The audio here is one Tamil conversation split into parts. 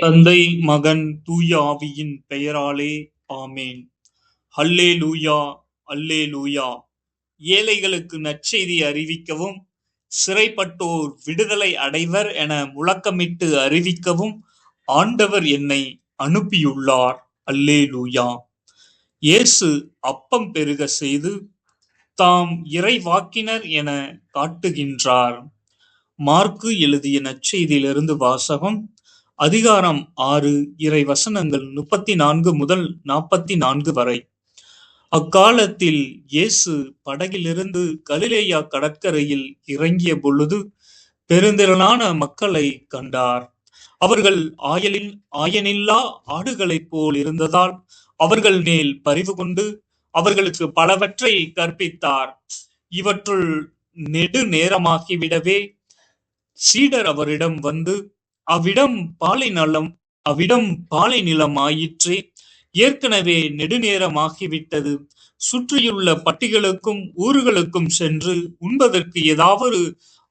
தந்தை மகன் தூய ஆவியின் பெயராலே ஆமேன். அல்லேலூயா அல்லேலூயா. ஏழைகளுக்கு நற்செய்தி அறிவிக்கவும் சிறைப்பட்டோர் விடுதலை அடைவர் என முழக்கமிட்டு அறிவிக்கவும் ஆண்டவர் என்னை அனுப்பியுள்ளார். அல்லே லூயா இயேசு அப்பம் பெருக செய்து தாம் இறைவாக்கினர் என காட்டுகின்றார். மார்க்கு எழுதிய நற்செய்தியிலிருந்து வாசகம் அதிகாரம் ஆறு இறை வசனங்கள் முப்பத்தி நான்கு முதல் நாற்பத்தி நான்கு வரை. அக்காலத்தில் இயேசு படகிலிருந்து கலிலேயா கடற்கரையில் இறங்கிய பொழுது பெருந்திரளான மக்களை கண்டார். அவர்கள் ஆயலில் ஆயனில்லா ஆடுகளைப் போல் இருந்ததால் அவர்கள் மேல் பரிவு கொண்டு அவர்களுக்கு பலவற்றை கற்பித்தார். இவற்றுள் நெடு நேரமாகிவிடவே சீடர் அவரிடம் வந்து அவ்விடம் பாலை நலம் அவ்விடம் பாலை நிலம் ஆயிற்றே. ஏற்கனவே நெடுநேரமாகிவிட்டது. சுற்றியுள்ள பட்டிகளுக்கும் ஊர்களுக்கும் சென்று உண்பதற்கு ஏதாவது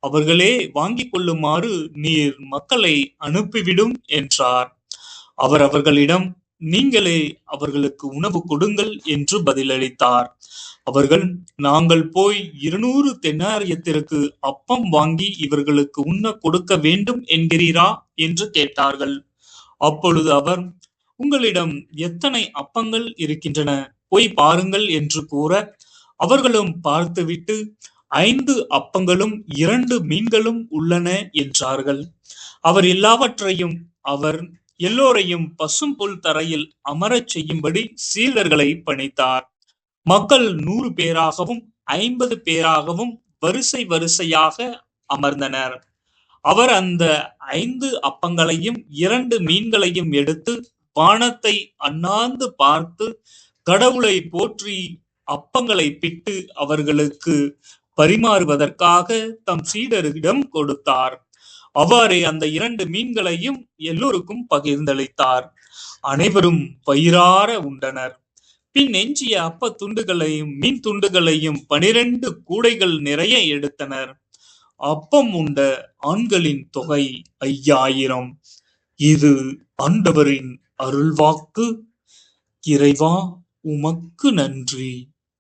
அவர்களே வாங்கிக் கொள்ளுமாறு நீர் மக்களை அனுப்பிவிடும் என்றார். அவர் அவர்களிடம் நீங்களே அவர்களுக்கு உணவு கொடுங்கள் என்று பதிலளித்தார். அவர்கள் நாங்கள் போய் இருநூறு தென்னாரியத்திற்கு அப்பம் வாங்கி இவர்களுக்கு உண்ண கொடுக்க வேண்டும் என்கிறீரா? என்று கேட்டார்கள். அப்பொழுது அவர் உங்களிடம் எத்தனை அப்பங்கள் இருக்கின்றன? போய் பாருங்கள் என்று கூற அவர்களும் பார்த்துவிட்டு ஐந்து அப்பங்களும் இரண்டு மீன்களும் உள்ளன என்றார்கள். அவர் எல்லாவற்றையும் அவர் எல்லோரையும் பசும் புல் தரையில் அமரச் செய்யும்படி சீலர்களை பணித்தார். மக்கள் நூறு பேராகவும் ஐம்பது பேராகவும் வரிசை வரிசையாக அமர்ந்தனர். அவர் அந்த ஐந்து அப்பங்களையும் இரண்டு மீன்களையும் எடுத்து வானத்தை அண்ணாந்து பார்த்து கடவுளை போற்றி அப்பங்களை பிட்டு அவர்களுக்கு பரிமாறுவதற்காக தம் சீடரிடம் கொடுத்தார். அவ்வாறே அந்த இரண்டு மீன்களையும் எல்லோருக்கும் பகிர்ந்தளித்தார். அனைவரும் பயிரார உண்டனர். பின் எஞ்சிய அப்ப துண்டுகளையும் மீன் துண்டுகளையும் பனிரெண்டு கூடைகள் நிறைய எடுத்தனர். அப்பம் உண்ட ஆண்களின் தொகை ஐயாயிரம். இது ஆண்டவரின் அருள்வாக்கு. இறைவா உமக்கு நன்றி.